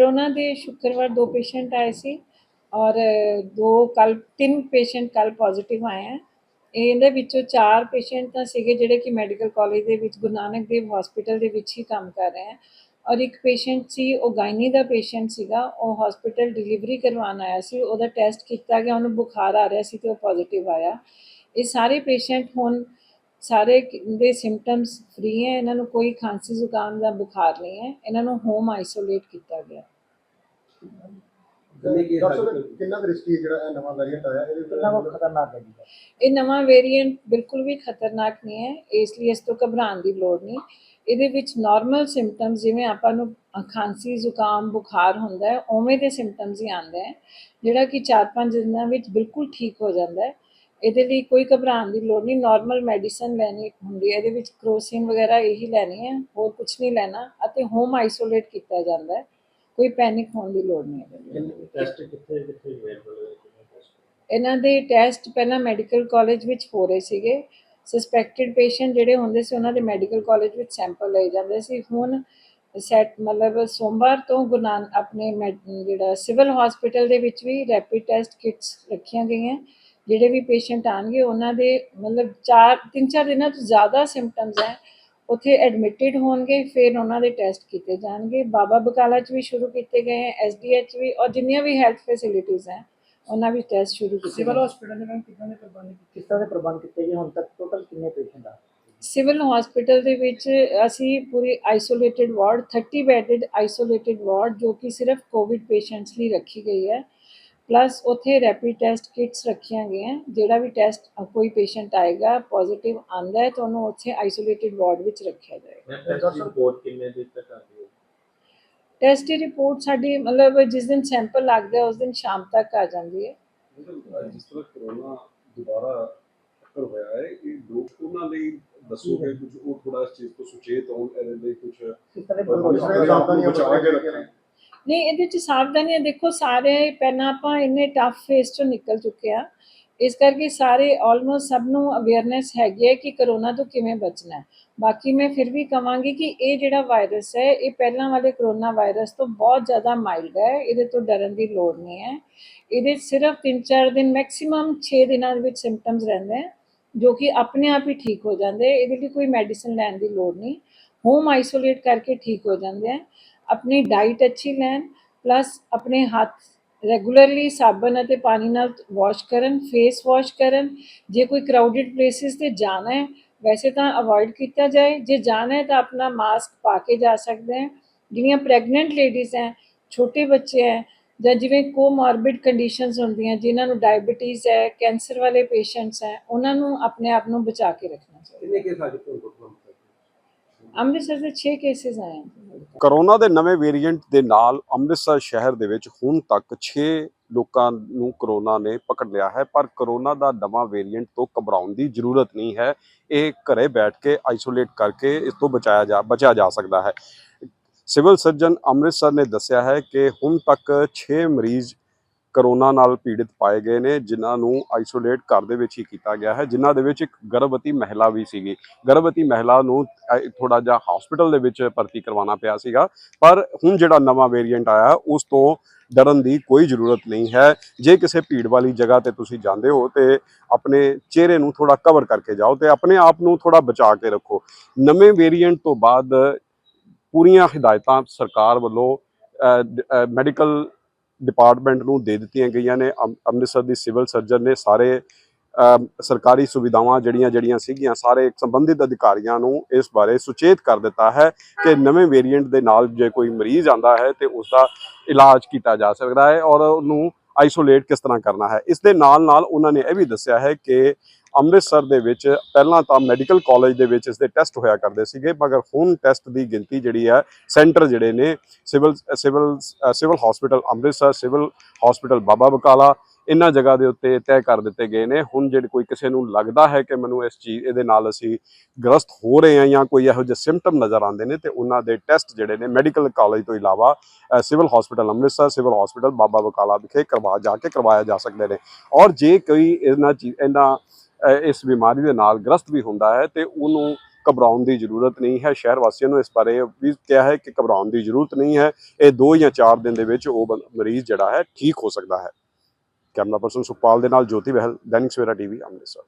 Corona ਦੇ ਸ਼ੁੱਕਰਵਾਰ ਦੋ ਪੇਸ਼ੈਂਟ ਆਏ ਸੀ ਔਰ ਦੋ ਕੱਲ ਤਿੰਨ ਪੇਸ਼ੈਂਟ ਕੱਲ ਪੋਜ਼ਿਟਿਵ ਆਏ ਹੈ ਇਹਦੇ ਵਿੱਚੋਂ ਚਾਰ ਪੇਸ਼ੈਂਟ ਤਾਂ ਸੀਗੇ ਜਿਹੜੇ ਕਿ ਮੈਡੀਕਲ ਕਾਲਜ ਦੇ ਵਿੱਚ ਗੁਰੂ ਨਾਨਕ ਦੇਵ ਹਸਪੀਟਲ ਦੇ ਵਿੱਚ ਹੀ ਕੰਮ ਕਰ ਰਹੇ ਹੈ ਔਰ ਇੱਕ ਪੇਸ਼ੈਂਟ ਸੀ ਉਹ ਗਾਇਨੀ ਦਾ ਪੇਸ਼ੈਂਟ ਸੀਗਾ ਉਹ ਹਸਪੀਟਲ ਡਿਲੀਵਰੀ ਕਰਵਾਉਣ ਆਇਆ ਸੀ ਉਹਦਾ ਟੈਸਟ ਕੀਤਾ ਗਿਆ ਉਹਨੂੰ ਬੁਖਾਰ ਆ ਰਿਹਾ ਸੀ ਤੇ ਉਹ ਪੋਜ਼ਿਟਿਵ ਆਇਆ ਇਹ ਸਾਰੇ ਪੇਸ਼ੈਂਟ ਹੁਣ ਸਾਰੇ ਦੇ ਸਿੰਪਟਮਸ ਫ੍ਰੀ ਹੈ ਇਹਨਾਂ ਨੂੰ ਕੋਈ ਖਾਂਸੀ ਜ਼ੁਕਾਮ ਦਾ ਬੁਖਾਰ ਨਹੀਂ ਹੈ ਇਹਨਾਂ ਨੂੰ ਹੋਮ ਆਈਸੋਲੇਟ ਕੀਤਾ ਗਿਆ। ਜਿਵੇਂ ਕਿ ਡਾਕਟਰ ਸਾਹਿਬ, ਕਿੰਨਾ ਕੁ ਰਿਸਕੀ ਜਿਹੜਾ ਇਹ ਨਵਾਂ ਵੇਰੀਐਂਟ ਆਇਆ ਇਹਦੇ ਕਿੰਨਾ ਕੁ ਖਤਰਨਾਕ ਹੈ ਜੀ? ਇਹ ਨਵਾਂ ਵੇਰੀਐਂਟ ਬਿਲਕੁਲ ਵੀ ਖਤਰਨਾਕ ਨਹੀਂ ਹੈ ਇਸ ਲਈ ਇਸ ਤੋਂ ਘਬਰਾਉਣ ਦੀ ਲੋੜ ਨਹੀਂ। ਇਹਦੇ ਵਿੱਚ ਨਾਰਮਲ ਸਿੰਪਟਮਸ ਜਿਵੇਂ ਆਪਾਂ ਨੂੰ ਖਾਂਸੀ ਜ਼ੁਕਾਮ ਬੁਖਾਰ ਹੁੰਦਾ ਹੈ ਉਵੇਂ ਦੇ ਸਿੰਪਟਮਸ ਹੀ ਆਉਂਦੇ ਹੈ ਜਿਹੜਾ ਕਿ 4-5 ਦਿਨਾਂ ਵਿੱਚ ਬਿਲਕੁਲ ਠੀਕ ਹੋ ਜਾਂਦਾ ਹੈ। ਇਹਦੇ ਲਈ ਕੋਈ ਘਬਰਾਉਣ ਦੀ ਲੋੜ ਨਹੀਂ ਨਾਰਮਲ ਮੈਡੀਸਨ ਲੈਣੀ ਹੁੰਦੀ ਹੈ ਇਹਦੇ ਵਿੱਚ ਕਰੋਸਿਨ ਵਗੈਰਾ ਇਹੀ ਲੈਣੀ ਹੈ ਹੋਰ ਕੁਝ ਨਹੀਂ ਲੈਣਾ ਅਤੇ ਹੋਮ ਆਈਸੋਲੇਟ ਕੀਤਾ ਜਾਂਦਾ ਹੈ ਕੋਈ ਪੈਨਿਕ ਹੋਣ ਦੀ ਲੋੜ ਨਹੀਂ ਹੈ ਇਹਦੇ ਲਈ। ਟੈਸਟ ਕਿੱਥੇ ਕਿੱਥੇ ਅਵੇਲੇਬਲ ਹੈ ਕਿੰਨੇ ਟੈਸਟ ਇਹਨਾਂ ਦੇ ਟੈਸਟ ਪਹਿਲਾਂ ਮੈਡੀਕਲ ਕਾਲਜ ਵਿੱਚ ਹੋ ਰਹੇ ਸੀਗੇ ਸਸਪੈਕਟਡ ਪੇਸ਼ੈਂਟ ਜਿਹੜੇ ਹੁੰਦੇ ਸੀ ਉਹਨਾਂ ਦੇ ਮੈਡੀਕਲ ਕਾਲਜ ਵਿੱਚ ਸੈਂਪਲ ਲਏ ਜਾਂਦੇ ਸੀ। ਹੁਣ ਸੈਟ ਮਤਲਬ ਸੋਮਵਾਰ ਤੋਂ ਗੁਨਾਨ ਆਪਣੇ ਜਿਹੜਾ ਸਿਵਲ ਹਸਪੀਟਲ ਦੇ ਵਿੱਚ ਵੀ ਰੈਪਿਡ ਟੈਸਟ ਕਿਟਸ ਰੱਖੀਆਂ ਗਈਆਂ। ਜਿਹੜੇ ਵੀ ਪੇਸ਼ੈਂਟ ਆਣਗੇ ਉਹਨਾਂ ਦੇ ਮਤਲਬ 4 3-4 ਦਿਨਾਂ ਤੋਂ ਜ਼ਿਆਦਾ ਸਿੰਪਟਮਸ ਹੈ ਉੱਥੇ ਐਡਮਿਟਡ ਹੋਣਗੇ ਫਿਰ ਉਹਨਾਂ ਦੇ ਟੈਸਟ ਕੀਤੇ ਜਾਣਗੇ। ਬਾਬਾ ਬਕਾਲਾ 'ਚ ਵੀ ਸ਼ੁਰੂ ਕੀਤੇ ਗਏ ਹੈ ਐਸਡੀਐਚ ਵੀ ਔਰ ਜਿੰਨੀਆਂ ਵੀ ਹੈਲਥ ਫੈਸਿਲਿਟੀਆਂ ਹੈ ਉਹਨਾਂ ਵਿੱਚ ਟੈਸਟ ਸ਼ੁਰੂ ਕੀਤੇ ਸਿਵਲ ਹਸਪੀਟਲ ਦੇ ਵਿੱਚ ਕਿੰਨੇ ਪ੍ਰਬੰਧ ਕਿਸ ਤਰ੍ਹਾਂ ਦੇ ਪ੍ਰਬੰਧ ਕੀਤੇ ਗਏ? ਹੁਣ ਤੱਕ ਟੋਟਲ ਕਿੰਨੇ ਪੇਸ਼ੈਂਟ ਆ? ਸਿਵਲ ਹਸਪੀਟਲ ਦੇ ਵਿੱਚ ਅਸੀਂ ਪੂਰੀ isolated ward 30 bedded isolated ward ਜੋ ਕਿ ਸਿਰਫ ਕੋਵਿਡ ਪੇਸ਼ੈਂਟਸ ਲਈ ਰੱਖੀ ਗਈ ਹੈ। ਪਲੱਸ ਉੱਥੇ ਰੈਪਿਡ ਟੈਸਟ ਕਿਟਸ ਰੱਖੀਆਂ ਗਈਆਂ ਜਿਹੜਾ ਵੀ ਟੈਸਟ ਕੋਈ ਪੇਸ਼ੈਂਟ ਆਏਗਾ ਪੋਜ਼ਿਟਿਵ ਆਂਦਾ ਹੈ ਤਾਂ ਉਹਨੂੰ ਉੱਥੇ ਆਈਸੋਲੇਟਿਡ ਵਾਰਡ ਵਿੱਚ ਰੱਖਿਆ ਜਾਏਗਾ। ਟੈਸਟ ਦੀ ਰਿਪੋਰਟ ਕਿੰਨੇ ਦਿਨ ਤੱਕ ਆਉਂਦੀ ਹੈ? ਟੈਸਟ ਦੀ ਰਿਪੋਰਟ ਸਾਡੀ ਮਤਲਬ ਜਿਸ ਦਿਨ ਸੈਂਪਲ ਲੱਗਦਾ ਉਸ ਦਿਨ ਸ਼ਾਮ ਤੱਕ ਆ ਜਾਂਦੀ ਹੈ। ਜਿਸ ਤਰ੍ਹਾਂ ਕਰੋਨਾ ਦੁਬਾਰਾ ਟੱਕਰ ਹੋਇਆ ਹੈ ਇਹ ਲੋਕ ਉਹਨਾਂ ਲਈ ਦੱਸੋਗੇ ਕੁਝ ਉਹ ਥੋੜਾ ਇਸ ਚੀਜ਼ ਤੋਂ ਸੁਚੇਤ ਹੋਣ ਇਹਦੇ ਲਈ ਕੁਝ ਕਿਸ ਤਰ੍ਹਾਂ ਦੇ ਦੂਸਰੇ ਪ੍ਰਬੰਧ ਸਾਵਧਾਨੀਆਂ ਬਚਾ ਕੇ ਰੱਖਣ? ਨਹੀਂ, ਇਹਦੇ ਚ ਸਾਵਧਾਨੀਆਂ ਦੇਖੋ, ਸਾਰੇ ਪਹਿਲਾਂ ਆਪਾਂ ਇੰਨੇ ਟਫ ਫੇਸ ਚੋਂ ਨਿਕਲ ਚੁੱਕੇ ਆ ਇਸ ਕਰਕੇ ਸਾਰੇ ਆਲਮੋਸਟ ਸਭ ਨੂੰ ਅਵੇਅਰਨੈਸ ਹੈਗੀ ਹੈ ਕਿ ਕਰੋਨਾ ਤੋਂ ਕਿਵੇਂ ਬਚਣਾ ਹੈ। ਬਾਕੀ ਮੈਂ ਫਿਰ ਵੀ ਕਹਾਂਗੀ ਕਿ ਇਹ ਜਿਹੜਾ ਵਾਇਰਸ ਹੈ, ਇਹ ਪਹਿਲਾਂ ਵਾਲੇ ਕਰੋਨਾ ਵਾਇਰਸ ਤੋਂ ਬਹੁਤ ਜ਼ਿਆਦਾ ਮਾਈਲਡ ਹੈ, ਇਹਦੇ ਤੋਂ ਡਰਨ ਦੀ ਲੋੜ ਨਹੀਂ ਹੈ। ਇਹਦੇ ਸਿਰਫ 3-4 ਦਿਨ ਮੈਕਸਿਮਮ 6 ਦਿਨਾਂ ਦੇ ਵਿੱਚ ਸਿੰਪਟਮਸ ਰਹਿੰਦੇ ਜੋ ਕਿ ਆਪਣੇ ਆਪ ਹੀ ਠੀਕ ਹੋ ਜਾਂਦੇ ਇਹਦੇ ਲਈ ਕੋਈ ਮੈਡੀਸਿਨ ਲੈਣ ਦੀ ਲੋੜ ਨਹੀਂ। ਹੋਮ ਆਈਸੋਲੇਟ ਕਰਕੇ ਠੀਕ ਹੋ ਜਾਂਦੇ ਹੈ। ਆਪਣੀ ਡਾਈਟ ਅੱਛੀ ਲੈਣ ਪਲੱਸ ਆਪਣੇ ਹੱਥ ਰੈਗੂਲਰਲੀ ਸਾਬਣ ਅਤੇ ਪਾਣੀ ਨਾਲ ਵਾਸ਼ ਕਰਨ ਫੇਸ ਵਾਸ਼ ਕਰਨ। ਜੇ ਕੋਈ ਕਰਾਊਡਡ ਪਲੇਸਿਸ ਤੇ ਜਾਣਾ ਹੈ, ਵੈਸੇ ਤਾਂ ਅਵੋਇਡ ਕੀਤਾ ਜਾਏ। ਜੇ ਜਾਣਾ ਹੈ ਤਾਂ ਆਪਣਾ ਮਾਸਕ ਪਾ ਕੇ ਜਾ ਸਕਦੇ ਹੈ। ਜਿਹੜੀਆਂ ਪ੍ਰੈਗਨੈਂਟ ਲੇਡੀਜ਼ ਹੈ, ਛੋਟੇ ਬੱਚੇ ਹੈ, ਜਾਂ ਜਿਵੇਂ ਕੋਮੋਰਬਿਡ ਕੰਡੀਸ਼ਨਸ ਹੁੰਦੀਆਂ, ਜਿਨ੍ਹਾਂ ਨੂੰ ਡਾਇਬੀਟੀਜ਼ ਹੈ ਕੈਂਸਰ ਵਾਲੇ ਪੇਸ਼ੈਂਟਸ ਹੈ, ਉਹਨਾਂ ਨੂੰ ਆਪਣੇ ਆਪ ਨੂੰ ਬਚਾ ਕੇ ਰੱਖਣਾ ਚਾਹੀਦਾ ਕਿੰਨੇ ਕੇ ਸਾਡੇ ਕੋਲ ਡਾਕਟਰ ਅੰਮ੍ਰਿਤਸਰ ਦੇ 6 ਕੇਸਿਸ ਆਏ ਹਨ ਕਰੋਨਾ ਦੇ ਨਵੇਂ ਵੇਰੀਐਂਟ ਦੇ ਨਾਲ ਅੰਮ੍ਰਿਤਸਰ ਸ਼ਹਿਰ ਦੇ ਵਿੱਚ ਹੁਣ ਤੱਕ 6 ਲੋਕਾਂ ਨੂੰ ਕਰੋਨਾ ਨੇ ਪਕੜ ਲਿਆ ਹੈ, ਪਰ ਕਰੋਨਾ ਦਾ ਨਵਾਂ ਵੇਰੀਐਂਟ ਤੋਂ ਘਬਰਾਉਣ ਦੀ ਜ਼ਰੂਰਤ ਨਹੀਂ ਹੈ। ਇਹ ਘਰੇ ਬੈਠ ਕੇ ਆਈਸੋਲੇਟ ਕਰਕੇ ਇਸ ਤੋਂ ਬਚਾਇਆ ਜਾ, ਬਚਿਆ ਜਾ ਸਕਦਾ ਹੈ। ਸਿਵਲ ਸਰਜਨ ਅੰਮ੍ਰਿਤਸਰ ਨੇ ਦੱਸਿਆ ਹੈ ਕਿ ਹੁਣ ਤੱਕ 6 ਮਰੀਜ਼ ਕਰੋਨਾ ਨਾਲ ਪੀੜਿਤ ਪਾਏ ਗਏ ਨੇ, ਜਿਨ੍ਹਾਂ ਨੂੰ ਆਈਸੋਲੇਟ ਘਰ ਦੇ ਵਿੱਚ ਹੀ ਕੀਤਾ ਗਿਆ ਹੈ, ਜਿਨ੍ਹਾਂ ਦੇ ਵਿੱਚ ਇੱਕ ਗਰਭਵਤੀ ਮਹਿਲਾ ਵੀ ਸੀਗੀ। ਗਰਭਵਤੀ ਮਹਿਲਾ ਨੂੰ ਥੋੜਾ ਜਿਹਾ ਹਸਪੀਟਲ ਦੇ ਵਿੱਚ ਭਰਤੀ ਕਰਵਾਉਣਾ ਪਿਆ ਸੀਗਾ, ਪਰ ਹੁਣ ਜਿਹੜਾ ਨਵਾਂ ਵੇਰੀਐਂਟ ਆਇਆ, ਉਸ ਤੋਂ ਡਰਨ ਦੀ ਕੋਈ ਜ਼ਰੂਰਤ ਨਹੀਂ ਹੈ। ਜੇ ਕਿਸੇ ਭੀੜ ਵਾਲੀ ਜਗ੍ਹਾ ਤੇ ਤੁਸੀਂ ਜਾਂਦੇ ਹੋ ਤੇ ਆਪਣੇ ਚਿਹਰੇ ਨੂੰ ਥੋੜਾ ਕਵਰ ਕਰਕੇ ਜਾਓ ਤੇ ਆਪਣੇ ਆਪ ਨੂੰ ਥੋੜਾ ਬਚਾ ਕੇ ਰੱਖੋ। ਨਵੇਂ ਵੇਰੀਐਂਟ ਤੋਂ ਬਾਅਦ ਪੂਰੀਆਂ ਹਦਾਇਤਾਂ ਸਰਕਾਰ ਵੱਲੋਂ ਮੈਡੀਕਲ ਡਿਪਾਰਟਮੈਂਟ ਨੂੰ ਦੇ ਦਿੱਤੀਆਂ ਗਈਆਂ ਨੇ। ਅੰਮ- ਅੰਮ੍ਰਿਤਸਰ ਦੀ ਸਿਵਲ ਸਰਜਨ ਨੇ ਸਾਰੇ ਸਰਕਾਰੀ ਸੁਵਿਧਾਵਾਂ ਜਿਹੜੀਆਂ ਜਿਹੜੀਆਂ ਸੀਗੀਆਂ, ਸਾਰੇ ਸੰਬੰਧਿਤ ਅਧਿਕਾਰੀਆਂ ਨੂੰ ਇਸ ਬਾਰੇ ਸੁਚੇਤ ਕਰ ਦਿੱਤਾ ਹੈ ਕਿ ਨਵੇਂ ਵੇਰੀਐਂਟ ਦੇ ਨਾਲ ਜੇ ਕੋਈ ਮਰੀਜ਼ ਆਂਦਾ ਹੈ ਤੇ ਉਸ ਦਾ ਇਲਾਜ ਕੀਤਾ ਜਾ ਸਕਦਾ ਹੈ ਔਰ ਉਹਨੂੰ ਆਈਸੋਲੇਟ ਕਿਸ ਤਰ੍ਹਾਂ ਕਰਨਾ ਹੈ? ਇਸ ਦੇ ਨਾਲ ਨਾਲ ਉਹਨਾਂ ਨੇ ਇਹ ਵੀ ਦੱਸਿਆ ਹੈ ਕਿ ਅੰਮ੍ਰਿਤਸਰ ਦੇ ਵਿੱਚ ਪਹਿਲਾਂ ਤਾਂ ਮੈਡੀਕਲ ਕਾਲਜ ਦੇ ਵਿੱਚ ਇਸ ਦੇ ਟੈਸਟ ਹੋਇਆ ਕਰਦੇ ਸੀਗੇ, ਮਗਰ ਹੁਣ ਟੈਸਟ ਦੀ ਗਿਣਤੀ ਜਿਹੜੀ ਹੈ ਸੈਂਟਰ ਜਿਹੜੇ ਨੇ civil civil civil hospital Amritsar civil hospital Baba Bakala ਇਹਨਾਂ ਜਗ੍ਹਾ ਦੇ ਉੱਤੇ ਤੈਅ ਕਰ ਦਿੱਤੇ ਗਏ ਨੇ। ਹੁਣ ਜਿਹੜੇ ਕੋਈ ਕਿਸੇ ਨੂੰ ਲੱਗਦਾ ਹੈ ਕਿ ਮੈਨੂੰ ਇਸ ਚੀਜ਼, ਇਹਦੇ ਨਾਲ ਅਸੀਂ ਗ੍ਰਸਤ ਹੋ ਰਹੇ ਹਾਂ ਜਾਂ ਕੋਈ ਇਹੋ ਜਿਹੇ ਸਿੰਪਟਮ ਨਜ਼ਰ ਆਉਂਦੇ ਨੇ, ਤੇ ਉਹਨਾਂ ਦੇ ਟੈਸਟ ਜਿਹੜੇ ਨੇ ਮੈਡੀਕਲ ਕਾਲਜ ਤੋਂ ਇਲਾਵਾ civil hospital Amritsar civil hospital Baba Bakala ਵਿਖੇ ਕਰਵਾ, ਜਾ ਕੇ ਕਰਵਾਇਆ ਜਾ ਸਕਦੇ ਨੇ। ਔਰ ਜੇ ਕੋਈ ਇਹਨਾਂ ਇਹਨਾਂ ਇਸ ਬਿਮਾਰੀ ਦੇ ਨਾਲ ਗ੍ਰਸਤ ਵੀ ਹੁੰਦਾ ਹੈ, ਤੇ ਉਹਨੂੰ ਘਬਰਾਉਣ ਦੀ ਜ਼ਰੂਰਤ ਨਹੀਂ ਹੈ। ਸ਼ਹਿਰ ਵਾਸੀਆਂ ਨੂੰ ਇਸ ਬਾਰੇ ਵੀ ਕਿਹਾ ਹੈ ਕਿ ਘਬਰਾਉਣ ਦੀ ਜ਼ਰੂਰਤ ਨਹੀਂ ਹੈ। ਇਹ 2 ਜਾਂ 4 ਦਿਨ ਦੇ ਵਿੱਚ ਉਹ ਮਰੀਜ਼ ਜਿਹੜਾ ਹੈ ਠੀਕ ਹੋ ਸਕਦਾ ਹੈ। ਕੈਮਰਾ ਪਰਸਨ ਸੁਪਾਲ ਦੇ ਨਾਲ ਜੋਤੀ ਬਹਿਲ ਦੈਨਿਕ ਸਵੇਰਾ ਟੀਵੀ ਅੰਮ੍ਰਿਤਸਰ।